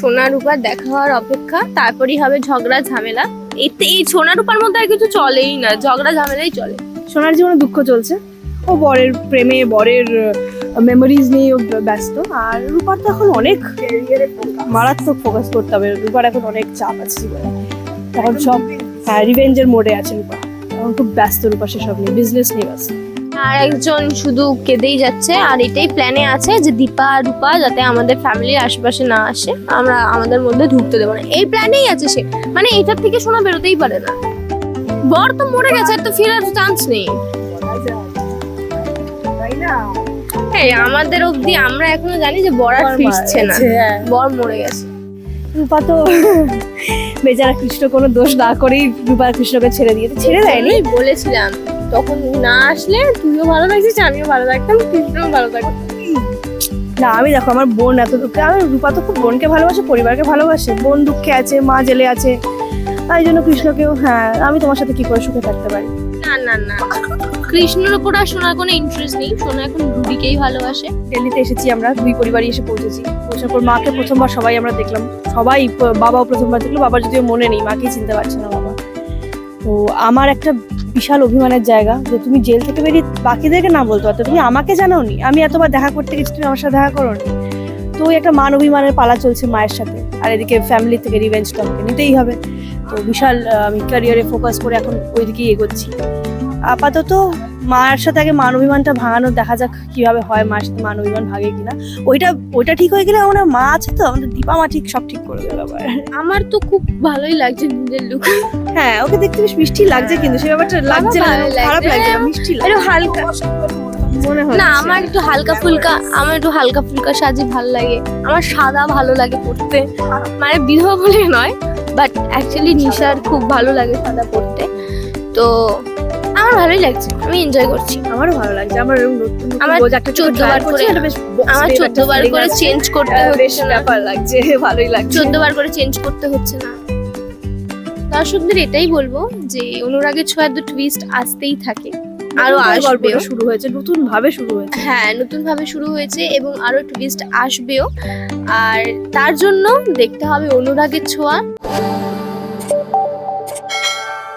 সোনা রূপার দেখা হওয়ার অপেক্ষা, তারপরেই হবে ঝগড়া ঝামেলা। এতে এই সোনা রূপার মধ্যে আর কিছু চলেই না, ঝগড়া ঝামেলাই চলে। সোনার জীবনে দুঃখ চলছে। ও বরের প্রেমে, বরের মেমোরিজ নিয়ে ব্যস্ত। আর রূপার তো এখন অনেক মারাত্মক ফোকাস করতে হবে। রূপার এখন অনেক চাপ আছে জীবনে। এখন সব হ্যাঁ রিভেঞ্জের মোডে আছে রূপা। এখন খুব ব্যস্ত রূপা, সেসব নিয়ে বিজনেস নিয়ে ব্যস্ত। আর একজন শুধু কেঁদেই যাচ্ছে আর এটাই প্ল্যানে আছে যে দীপা আর রূপা যাতে আমাদের ফ্যামিলির আশেপাশে না আসে আমরা আমাদের মধ্যে ঢুকতে দেবো না। এই প্ল্যানেই আছে সে। মানে এটার থেকে শোনা বেরোতেই পারে না। বর তো মরে গেছে তো ফেরার চান্স নেই। হ্যাঁ আমাদের অবধি আমরা এখনও জানি যে বর আর ফিরছে না। হ্যাঁ। বর মরে গেছে। রূপা তো বেচারা কৃষ্ণ কোনো দোষ না করেই রূপা কৃষ্ণকে ছেড়ে দিয়েছে ছেড়ে দেয়নি? বলেছিলাম তখন না আসলে তুইও ভালো লাগছিস আমিও ভালো লাগতাম কৃষ্ণও ভালো লাগতাম না আমি দেখো আমার বোন এত দুঃখে আমি রূপা তো খুব বোনকে ভালোবাসে পরিবারকে ভালোবাসে বোন দুঃখে আছে মা জেলে আছে তাই জন্য কৃষ্ণকেও হ্যাঁ আমি তোমার সাথে কি করে সুখে থাকতে পারি? না না না। কৃষ্ণর উপর আর সোনার কোনো ইন্টারেস্ট নেই। সোনা এখন রুবিকেই ভালোবাসে। দিল্লিতে এসেছি আমরা, দুই পরিবারই এসে পৌঁছেছি। পৌঁছার পর মাকে প্রথমবার সবাই আমরা দেখলাম। সবাই বাবাও প্রথমবার দেখল, বাবার যদিও মনে নেই, মাকেই চিনতে পারছে না বাবা। তো আমার একটা বিশাল অভিমানের জায়গা যে তুমি জেল থেকে বেরিয়ে বাকিদেরকে না বলতে পারতো, তুমি আমাকে জানাওনি। আমি এতবার দেখা করতে গেছি, তুমি আমার সাথে দেখা করোনি। তো একটা মান অভিমানের পালা চলছে মায়ের সাথে। আর এদিকে ফ্যামিলি থেকে রিভেঞ্জ তো আমাকে নিতেই হবে। তো বিশাল আমি ক্যারিয়ারে ফোকাস করে এখন ওইদিকেই এগোচ্ছি। আপাতত মার সাথে আগে মান অভিমানটা ভাঙানো দেখা যাক কীভাবে হয় মায়ের সাথে মান অভিমান ভাগে কিনা। ওইটা ওইটা ঠিক হয়ে গেলে আমার মা আছে তো আমাদের দীপা মা ঠিক সব ঠিক করে দেবে আবার। আমার তো খুব ভালোই লাগছে নিজের লুক হ্যাঁ ওকে দেখতে বেশ মিষ্টি লাগছে কিন্তু সে ব্যাপারটা লাগছে না খারাপ লাগছে। মিষ্টি হালকা। হয় না আমার একটু হালকা ফুলকা আমার একটু হালকা ফুলকা সাজি ভালো লাগে। আমার সাদা ভালো লাগে পড়তে। মানে বিধবা বলে নয় বাট অ্যাকচুয়ালি নিশার খুব ভালো লাগে সাদা পড়তে। তো আমার ভালোই লাগছে আমি এনজয় করছি। আমারও ভালো লাগছে আমার আমার চোদ্দ বার করে- বেশ আমার চোদ্দ বার করে চেঞ্জ করতে বেশ হচ্ছে না। ব্যাপার লাগছে ভালোই লাগছে। চোদ্দ বার করে চেঞ্জ করতে হচ্ছে না। দর্শকদের এটাই বলব যে অনুরাগের ছোঁয়ার দু টুইস্ট আসতেই থাকে। আরও আসবেও। শুরু হয়েছে নতুন ভাবে শুরু হয়েছে। হ্যাঁ নতুন ভাবে শুরু হয়েছে এবং আরও টুরিস্ট আসবেও। আর তার জন্য দেখতে হবে অনুরাগের ছোঁয়া।